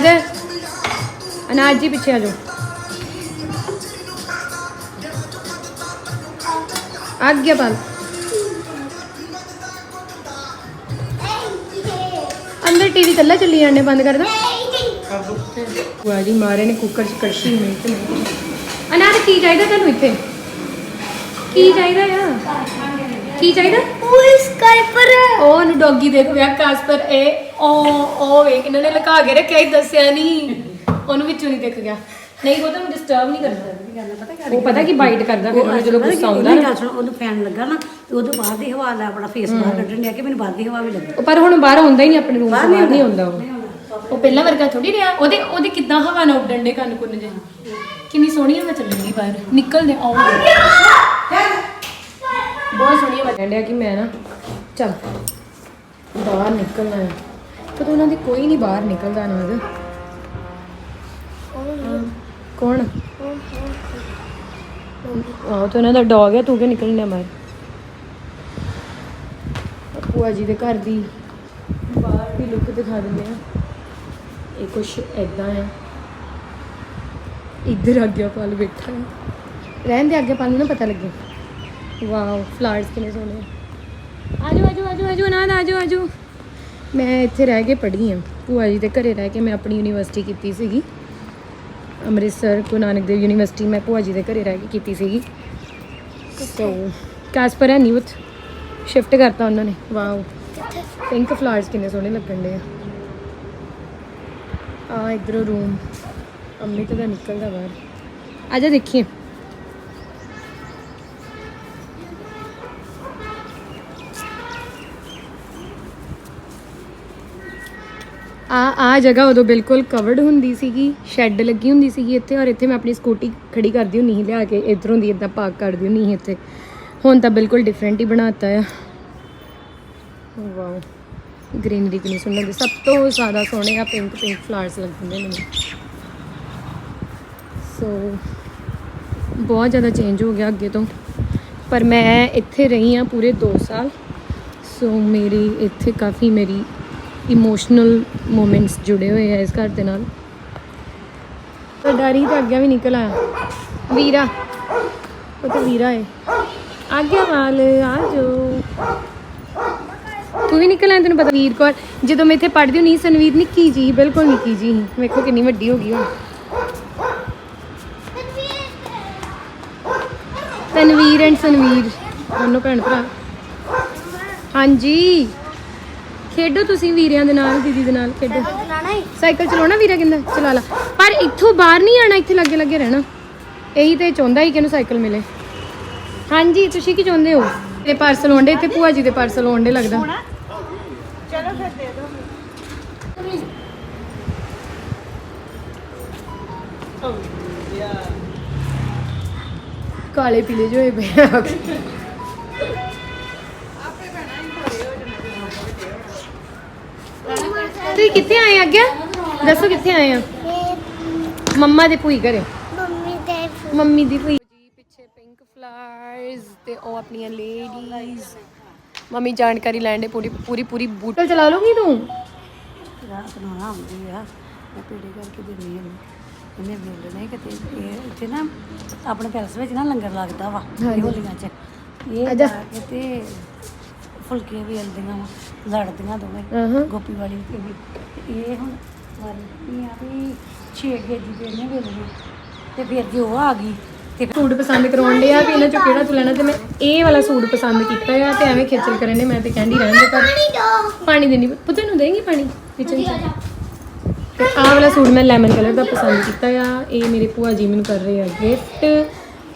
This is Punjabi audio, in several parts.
ਅਨਾਜ ਅਨਾਜ ਜੀ ਪਿੱਛੇ ਆ ਜਾਓ। ਆਗਿਆਪਾਲ ਅੰਦਰ ਟੀਵੀ ਕੱਲਾ ਚੱਲੀ ਜਾਂਦੇ, ਬੰਦ ਕਰ ਦੋ। ਵਾਜੀ ਮਾਰੇ ਨੇ ਕੁੱਕਰ ਚ ਕੜਛੀ ਮਿੰਟ ਨਹੀਂ। ਅਨਾਜ ਕੀ ਚਾਹੀਦਾ ਤੁਹਾਨੂੰ ਇੱਥੇ? ਕੀ ਚਾਹੀਦਾ ਆ? ਕੀ ਚਾਹੀਦਾ? ਉਹ ਉਹਨੂੰ ਡੌਗੀ ਦੇਖ ਵਿਆਹ ਕਾਸਪਰ ਇਹ ਉਹ ਉਹ ਵੇਖ ਇਹਨਾਂ ਨੇ ਲੁਕਾ ਕੇ ਰੱਖਿਆ ਹੀ ਦੱਸਿਆ ਨਹੀਂ ਉਹਨੂੰ ਵਿੱਚੋਂ ਨਹੀਂ ਦਿਖ ਗਿਆ। ਨਹੀਂ ਉਹ ਤਾਂ ਡਿਸਟਰਬ ਨਹੀਂ ਕਰਦਾ। ਉਹ ਪਤਾ ਕੀ ਬਾਈਟ ਕਰਦਾ ਫਿਰ ਉਹਨੂੰ ਜਦੋਂ ਗੁੱਸਾ ਆਉਂਦਾ ਨਾ। ਗੱਲ ਸੁਣ ਉਹਨੂੰ ਫੈਨ ਲੱਗਾ ਨਾ ਤੇ ਉਹਦੇ ਬਾਹਰ ਦੀ ਹਵਾ ਲੈ ਆਪਣਾ ਫੇਸ ਬਾਹਰ ਕੱਢਣ ਡਿਆ ਕਿ ਮੈਨੂੰ ਬਾਹਰ ਦੀ ਹਵਾ ਵੀ ਲੱਗੇ। ਉਹ ਪਰ ਹੁਣ ਬਾਹਰ ਹੁੰਦਾ ਹੀ ਨਹੀਂ ਆਪਣੇ ਰੂਮ ਤੋਂ ਬਾਹਰ ਨਹੀਂ ਹੁੰਦਾ ਉਹ। ਉਹ ਪਹਿਲਾਂ ਵਰਗਾ ਥੋੜੀ ਰਿਹਾ। ਉਹਦੇ ਉਹਦੇ ਕਿੱਦਾਂ ਹਵਾ ਨਾਲ ਉੱਡਣ ਦੇ ਕੰਨ ਕੁੰਨ ਜੇ ਕਿੰਨੀ ਸੋਹਣੀ ਹਵਾ ਚੱਲਣੀ ਬਾਹਰ। ਨਿਕਲਦੇ ਆਉ ਬਹੁਤ ਸੋਹਣੀ ਆ ਕਿ ਮੈਂ ਨਾ ਚੱਲ ਬਾਹਰ ਨਿਕਲਣਾ ਹੈ ਪਰ ਉਹਨਾਂ ਦੇ ਕੋਈ ਨਹੀਂ ਬਾਹਰ ਨਿਕਲਦਾ ਨਾ ਉਹਦੇ। ਕੌਣ ਆਹ ਤਾਂ ਉਹਨਾਂ ਦਾ ਡੌਗ ਹੈ ਤੂੰ ਕਿ ਨਿਕਲਣਾ ਬਾਹਰ? ਭੂਆ ਜੀ ਦੇ ਘਰ ਦੀ ਬਾਹਰ ਦੀ ਲੁੱਕ ਦਿਖਾ ਦਿੰਦੇ ਆ। ਇਹ ਕੁਛ ਐਦਾਂ ਆ। ਇੱਧਰ ਅੱਗੇ ਪਾਲ ਬੈਠਾ। ਹੈ ਰਹਿਣ ਦੇ ਅੱਗੇ ਪਾਲ ਨੂੰ ਨਾ ਪਤਾ ਲੱਗੇ। ਵਾਓ ਫਲਾਵਰਸ ਕਿੰਨੇ ਸੋਹਣੇ ਆ। ਆਜੋ ਆਜੋ ਆਜੋ ਆਜੋ ਨਾ ਆਜੋ ਆਜੋ। ਮੈਂ ਇੱਥੇ ਰਹਿ ਕੇ ਪੜ੍ਹੀ ਹਾਂ ਭੂਆ ਜੀ ਦੇ ਘਰੇ ਰਹਿ ਕੇ ਮੈਂ ਆਪਣੀ ਯੂਨੀਵਰਸਿਟੀ ਕੀਤੀ ਸੀਗੀ। ਅੰਮ੍ਰਿਤਸਰ, ਗੁਰੂ ਨਾਨਕ ਦੇਵ ਯੂਨੀਵਰਸਿਟੀ ਮੈਂ ਭੂਆ ਜੀ ਦੇ ਘਰੇ ਰਹਿ ਕੇ ਕੀਤੀ ਸੀਗੀ। ਸੋ ਕਾਸਪਰ ਹੈ ਨਿਊਥ ਸ਼ਿਫਟ ਕਰਤਾ ਉਹਨਾਂ ਨੇ। ਵਾਓ ਪਿੰਕ ਫਲਾਵਰਸ ਕਿੰਨੇ ਸੋਹਣੇ ਲੱਗਣ ਦੇ ਆ। ਆ ਇਧਰੋਂ ਰੂਮ ਅੰਮ੍ਰਿਤ ਦਾ ਨਿਕਲਦਾ ਬਾਹਰ। ਆਜਾ ਦੇਖੀਏ। ਆ ਆ ਜਗ੍ਹਾ ਉਦੋਂ ਬਿਲਕੁਲ ਕਵਰਡ ਹੁੰਦੀ ਸੀਗੀ ਸ਼ੈੱਡ ਲੱਗੀ ਹੁੰਦੀ ਸੀਗੀ ਇੱਥੇ ਔਰ ਇੱਥੇ ਮੈਂ ਆਪਣੀ ਸਕੂਟੀ ਖੜੀ ਕਰਦੀ ਹੁੰਦੀ ਸੀ, ਲਿਆ ਕੇ ਇਧਰੋਂ ਦੀ ਇਦਾਂ ਪਾਰਕ ਕਰਦੀ ਹੁੰਦੀ ਸੀ ਇੱਥੇ। ਹੁਣ ਤਾਂ ਬਿਲਕੁਲ ਡਿਫਰੈਂਟ ਹੀ ਬਣਾਤਾ ਆ। ਵਾਓ ਗ੍ਰੀਨਰੀ ਕਿੰਨੀ ਸੁੰਦਰ ਲੱਗਦੀ ਸਭ ਤੋਂ ਜ਼ਿਆਦਾ ਸੋਹਣੇ ਆ ਪਿੰਕ ਪਿੰਕ ਫਲਾਵਰਸ ਲੱਗਦੇ ਨੇ ਮੈਨੂੰ। ਸੋ ਬਹੁਤ ਜ਼ਿਆਦਾ ਚੇਂਜ ਹੋ ਗਿਆ ਅੱਗੇ ਤੋਂ। ਪਰ ਮੈਂ ਇੱਥੇ ਰਹੀ ਆ ਪੂਰੇ 2 ਸਾਲ ਸੋ ਮੇਰੀ ਇੱਥੇ ਕਾਫੀ ਮੇਰੀ ਇਮੋਸ਼ਨਲ ਮੂਮੈਂਟਸ ਜੁੜੇ ਹੋਏ ਆ ਇਸ ਘਰ ਦੇ ਨਾਲ। ਪਰ ਡਰੀ ਤਾਂ ਅੱਗੇ ਵੀ ਨਿਕਲ ਆਇਆ। ਵੀਰਾ। ਉਹ ਤਾਂ ਵੀਰਾ ਹੈ ਆਗਿਆ ਵਾਲ, ਆ ਜੋ। ਤੂੰ ਵੀ ਨਿਕਲ ਆਇਆ ਤੈਨੂੰ ਪਤਾ ਵੀਰ ਕੌਰ। ਜਦੋਂ ਮੈਂ ਇੱਥੇ ਪੜ੍ਹਦੀ ਹੁੰਦੀ ਸੀ ਸਨਵੀਰ ਨਿੱਕੀ ਜੀ, ਬਿਲਕੁਲ ਨਿੱਕੀ ਜੀ ਵੇਖੋ ਕਿੰਨੀ ਵੱਡੀ ਹੋ ਗਈ ਹੁਣ। ਤਨਵੀਰ ਐਂਡ ਸਨਵੀਰ ਦੋਨੋਂ ਭੈਣ ਭਰਾ। ਹਾਂਜੀ। ਖੇਡੋ ਤੁਸੀਂ ਵੀਰਿਆਂ ਦੇ ਨਾਲ ਦੀਦੀ ਦੇ ਨਾਲ ਖੇਡੋ। ਸਾਈਕਲ ਚਲਾਉਣਾ ਵੀਰਾ ਕਹਿੰਦਾ ਚਲਾ ਲਾ। ਪਰ ਇੱਥੋਂ ਬਾਹਰ ਨਹੀਂ ਆਣਾ ਇੱਥੇ ਲੱਗੇ ਲੱਗੇ ਰਹਿਣਾ। ਇਹੀ ਤੇ ਚਾਹੁੰਦਾ ਹੀ ਕਿ ਇਹਨੂੰ ਸਾਈਕਲ ਮਿਲੇ। ਹਾਂਜੀ ਤੁਸੀਂ ਕੀ ਚਾਹੁੰਦੇ ਹੋ? ਤੇ ਪਾਰਸਲ ਹੋਣਦੇ ਇੱਥੇ ਭੂਆ ਜੀ ਦੇ ਪਾਰਸਲ ਹੋਣਦੇ ਲੱਗਦਾ। ਕਾਲੇ ਪੀਲੇ ਜੋ ਹੋਏ ਪਏ ਤੁਸੀਂ ਕਿੱਥੇ ਆਏ ਆ ਅੱਗੇ? ਦੱਸੋ ਕਿੱਥੇ ਆਏ ਆ? ਮੰਮਾ ਦੇ ਭੂਈ ਘਰੇ। ਮੰਮੀ ਦੇ ਮੰਮੀ ਦੀ ਭੂਈ। ਜੀ ਪਿੱਛੇ ਪਿੰਕ ਫਲਾਵਰਸ ਤੇ ਉਹ ਆਪਣੀਆਂ ਲੇਡੀਜ਼ ਮੰਮੀ ਜਾਣਕਾਰੀ ਲੈਣ ਦੇ ਪੂਰੀ ਪੂਰੀ ਪੂਰੀ ਬੂਟਲ ਚਲਾ ਲੂਗੀ ਤੂੰ? ਰਾਤ ਨੂੰ ਨਾ ਆਉਂਦੀ ਆ। ਮੈਂ ਪੀੜੇ ਕਰਕੇ ਦਿੰਦੀ ਹਾਂ ਇਹਨੇ ਵੇਲ ਨਹੀਂ ਕਿਤੇ। ਇਹ ਇੱਥੇ ਨਾ ਆਪਣੇ ਪੈਲਸ ਵਿੱਚ ਨਾ ਲੰਗਰ ਲੱਗਦਾ ਵਾ। ਹੋਲੀਆਂ 'ਚ। ਇਹ ਅੱਛਾ। ਜਾ ਕੇ ਤੇ ਫੁਲਕੇ ਵੀ ਲੜਦੀਆਂ ਵਾ ਲੜਦੀਆਂ ਦੋਵੇਂ ਗੋਪੀ ਵਾਲੀ ਤੇ ਵੀ ਤੇ ਇਹ ਹੁਣ ਵਾਰੀ ਆ ਵੀ 6 ਗੇਜੀ ਦੇ ਨੇ ਵੇਲਣੇ ਤੇ ਫਿਰ ਜੇ ਉਹ ਆ ਗਈ ਤੇ ਸੂਟ ਪਸੰਦ ਕਰਾਉਣ ਦੇ ਆ ਵੀ ਇਹਨਾਂ ਚੋਂ ਕਿਹੜਾ ਤੂੰ ਲੈਣਾ ਤੇ ਮੈਂ ਇਹ ਵਾਲਾ ਸੂਟ ਪਸੰਦ ਕੀਤਾ ਆ ਤੇ ਐਵੇਂ ਖੇਚਲ ਕਰਨ ਦੇ ਮੈਂ ਤੇ ਕਹਿੰਦੀ ਰਹਿਣ ਦੇ ਪਰ ਪਾਣੀ ਦੇਣੀ ਪੁੱਤ ਨੂੰ ਦੇਂਗੀ ਪਾਣੀ ਕਿਚਨ ਚ ਤੇ ਆਹ ਵਾਲਾ ਸੂਟ ਮੈਂ ਲੈਮਨ ਕਲਰ ਦਾ ਪਸੰਦ ਕੀਤਾ ਆ। ਇਹ ਮੇਰੇ ਭੂਆ ਜੀ ਮੈਨੂੰ ਕਰ ਰਹੇ ਆ ਗਿਫਟ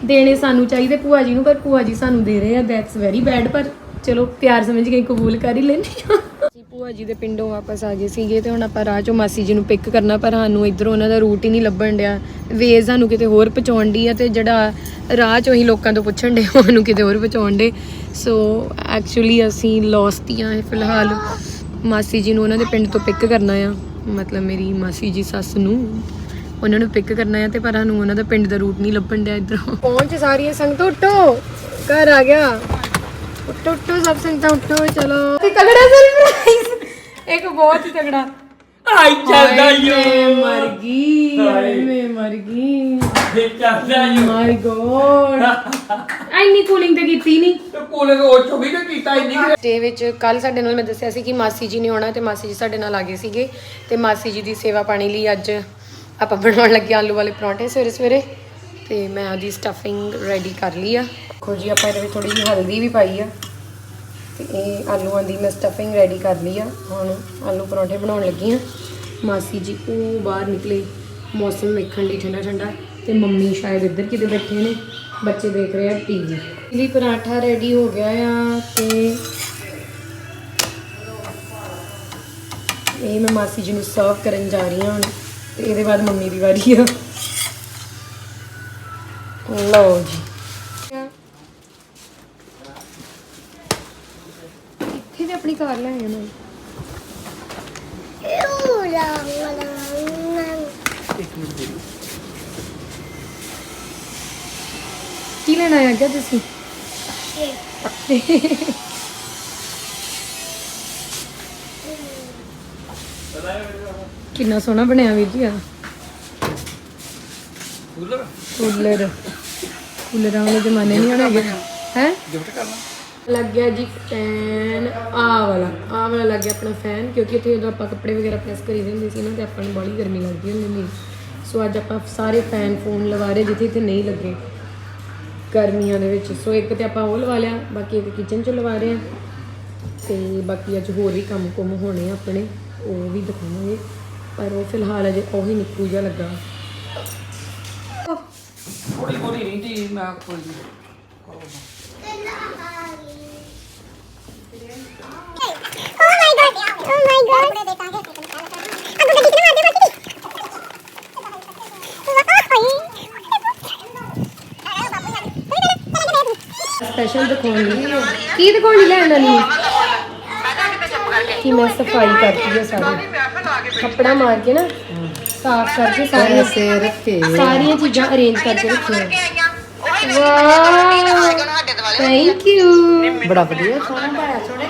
ਦੇਣੇ ਸਾਨੂੰ ਚਾਹੀਦੇ ਭੂਆ ਜੀ ਨੂੰ ਪਰ ਭੂਆ ਜੀ ਸਾਨੂੰ ਦੇ ਰਹੇ ਆ ਦੈਟਸ ਵੈਰੀ ਬੈਡ ਪਰ ਚਲੋ ਪਿਆਰ ਸਮਝ ਕੇ ਕਬੂਲ ਕਰ ਹੀ ਲੈਂਦੇ ਆ ਅਸੀਂ ਭੂਆ ਜੀ ਦੇ ਪਿੰਡੋਂ ਵਾਪਸ ਆ ਗਏ ਸੀਗੇ ਤੇ ਹੁਣ ਆਪਾਂ ਰਾਹ ਚੋਂ ਮਾਸੀ ਜੀ ਨੂੰ ਪਿਕ ਕਰਨਾ ਪਰ ਸਾਨੂੰ ਇਧਰੋਂ ਉਹਨਾਂ ਦਾ ਰੂਟ ਹੀ ਨਹੀਂ ਲੱਭਣ ਡਿਆ। ਵੇਜ਼ ਸਾਨੂੰ ਕਿਤੇ ਹੋਰ ਪਹੁੰਚਾਉਣ ਦੀ ਆ ਤੇ ਜਿਹੜਾ ਰਾਹ ਚੋਂ ਹੀ ਲੋਕਾਂ ਤੋਂ ਪੁੱਛਣ ਦੇ ਉਹਨੂੰ ਕਿਤੇ ਹੋਰ ਪਹੁੰਚਾਉਣ ਦੇ ਸੋ ਐਕਚੁਅਲੀ ਅਸੀਂ ਲੌਸਟ ਹੀ ਆ ਫਿਲਹਾਲ। ਮਾਸੀ ਜੀ ਨੂੰ ਉਹਨਾਂ ਦੇ ਪਿੰਡ ਤੋਂ ਪਿਕ ਕਰਨਾ ਆ। ਮਤਲਬ ਮੇਰੀ ਮਾਸੀ ਜੀ ਸੱਸ ਨੂੰ ਉਹਨਾਂ ਨੂੰ ਪਿਕ ਕਰਨਾ ਆ ਤੇ ਪਰ ਸਾਨੂੰ ਉਹਨਾਂ ਦਾ ਪਿੰਡ ਦਾ ਰੂਟ ਨਹੀਂ ਲੱਭਣ ਡਿਆ ਇਧਰੋਂ। ਪਹੁੰਚ ਸਾਰੀਆਂ ਸੰਗਤਾਂ ਉੱਠੋ। ਘਰ ਆ ਗਿਆ। ਉੱਟੂ ਉੱਟੂ ਸਭ ਸੰਗਤਾਂ ਉੱਟੂ ਚਲੋ। ਤੇ ਤਗੜਾ ਸਰਪ੍ਰਾਈਜ਼ ਇੱਕ ਬਹੁਤ ਹੀ ਤਗੜਾ ਆਈ ਚੱਲਦਾ ਯੋ। ਮਰ ਗਈ ਹਾਏ। ਮੈਂ ਮਰ ਗਈ। ਇਹ ਚੱਲਦਾ ਯੋ। oh my god any cooling ਤੇ ਕੀਤੀ ਨਹੀਂ ਤੇ ਕੋਲੇ ਉਹ ਵੀ ਤੇ ਕੀਤਾ ਇੰਨੀ ਕੁ। ਦੇ ਵਿੱਚ ਕੱਲ ਸਾਡੇ ਨਾਲ ਮੈਂ ਦੱਸਿਆ ਸੀ ਕਿ ਮਾਸੀ ਜੀ ਨੇ ਆਉਣਾ ਤੇ ਮਾਸੀ ਜੀ ਸਾਡੇ ਨਾਲ ਆ ਗਏ ਸੀਗੇ ਤੇ ਮਾਸੀ ਜੀ ਦੀ ਸੇਵਾ ਪਾਣੀ ਲਈ ਅੱਜ ਆਪਾਂ ਬਣਾਉਣ ਲੱਗੇ ਆਲੂ ਵਾਲੇ ਪਰੌਂਠੇ ਸਵੇਰੇ ਸਵੇਰੇ ਤੇ ਮੈਂ ਉਹਦੀ ਸਟਫਿੰਗ ਰੈਡੀ ਕਰ ਲਈ ਆ। ਦੇਖੋ ਜੀ, ਆਪਾਂ ਇਹਦੇ ਵਿੱਚ ਥੋੜੀ ਜਿਹੀ ਹਲਦੀ ਵੀ ਪਾਈ ਆ। ਤੇ ਇਹ ਆਲੂਆਂ ਦੀ ਮੈਂ ਸਟਫਿੰਗ ਰੈਡੀ ਕਰ ਲਈ ਆ। ਹੁਣ ਆਲੂ ਪਰੌਂਠੇ ਬਣਾਉਣ ਲੱਗੀ ਆ। ਮਾਸੀ ਜੀ, ਉਹ ਬਾਹਰ ਨਿਕਲੇ ਮੌਸਮ ਵੇਖਣ ਲਈ ਠੰਡਾ ਠੰਡਾ। ਤੇ ਮੰਮੀ ਸ਼ਾਇਦ ਇੱਧਰ ਕਿਤੇ ਬੈਠੇ ਨੇ। ਬੱਚੇ ਦੇਖ ਰਹੇ ਆ ਟੀਵੀ ਲਈ ਪਰਾਠਾ ਰੈਡੀ ਹੋ ਗਿਆ ਆ ਤੇ ਇਹ ਮੈਂ ਮਾਸੀ ਜੀ ਨੂੰ ਸਰਵ ਕਰਨ ਜਾ ਰਹੀ ਹਾਂ ਹੁਣ। ਤੇ ਇਹਦੇ ਬਾਅਦ ਮੰਮੀ ਦੀ ਵਾਰੀ ਆ। ਲਓ ਜੀ ਇੱਥੇ ਤੇ ਆਪਣੀ ਕਾਰ ਲੈ ਆਏ ਮੈਂ। ਕੀ ਲੈਣਾ ਆ ਗਿਆ ਤੁਸੀਂ? ਕਿੰਨਾ ਸੋਹਣਾ ਬਣਿਆ ਵੀਰ ਜੀ ਆ। ਕੂਲਰ? ਕੂਲਰ। ਕੂਲਰਾਂ ਵਾਲੇ ਜ਼ਮਾਨੇ ਨਹੀਂ ਹੋਣਗੇ। ਹੈ? ਗਿਫਟ ਕਰਨਾ। ਲੱਗ ਗਿਆ ਜੀ ਫੈਨ ਆ ਵਾਲਾ। ਆ ਵਾਲਾ ਲੱਗ ਗਿਆ ਆਪਣਾ ਫੈਨ ਕਿਉਂਕਿ ਇੱਥੇ ਜਦੋਂ ਆਪਾਂ ਕੱਪੜੇ ਵਗੈਰਾ ਪ੍ਰੈਸ ਕਰੀ ਦਿੰਦੇ ਸੀ ਨਾ ਤੇ ਆਪਾਂ ਨੂੰ ਬੜੀ ਗਰਮੀ ਲੱਗਦੀ ਹੁੰਦੀ ਸੀ। ਸੋ ਅੱਜ ਆਪਾਂ ਸਾਰੇ ਫੈਨ ਫੋਨ ਲਵਾ ਰਹੇ ਜਿੱਥੇ ਇੱਥੇ ਨਹੀਂ ਲੱਗੇ। ਗਰਮੀਆਂ ਦੇ ਵਿੱਚ। ਸੋ ਇੱਕ ਤੇ ਆਪਾਂ ਉਹ ਲਵਾ ਲਿਆ ਬਾਕੀ ਇੱਕ ਕਿਚਨ 'ਚ ਲਵਾ ਰਹੇ ਆ ਤੇ ਬਾਕੀ ਅੱਜ ਹੋਰ ਵੀ ਕੰਮ ਕੁਮ ਹੋਣੇ ਆ ਆਪਣੇ ਉਹ ਵੀ ਦਿਖਾਵਾਂਗੇ। ਪਰ ਉਹ ਫਿਲਹਾਲ ਅਜੇ ਉਹੀ ਨਿੱਕੂ ਜਿਹਾ ਲੱਗਾ। ਥੋੜੀ ਥੋੜੀ ਨਹੀਂ ਦੀ ਮੈਂ ਕੋਈ ਸਪੈਸ਼ਲ ਦਿਖਾਉਣੀ ਕੀ ਦਿਖਾਉਣੀ ਲੈਣ ਵਾਲੀ ਕਿ ਮੈਂ ਸਫ਼ਾਈ ਕਰਦੀ ਹੈ ਸਾਰੀ? ਕੱਪੜਾ ਮਾਰ ਕੇ ਨਾ ਸਾਫ਼ ਕਰਕੇ ਸਾਰੀਆਂ ਸੇ ਰੱਖੇ ਸਾਰੀਆਂ ਚੀਜ਼ਾਂ ਅਰੇਂਜ ਕਰਕੇ ਰੱਖੀਆਂ। ਵਾਓ ਥੈਂਕ ਯੂ ਬੜਾ ਵਧੀਆ ਸੋਹਣਾ ਪਾਇਆ ਸੋਹਣੇ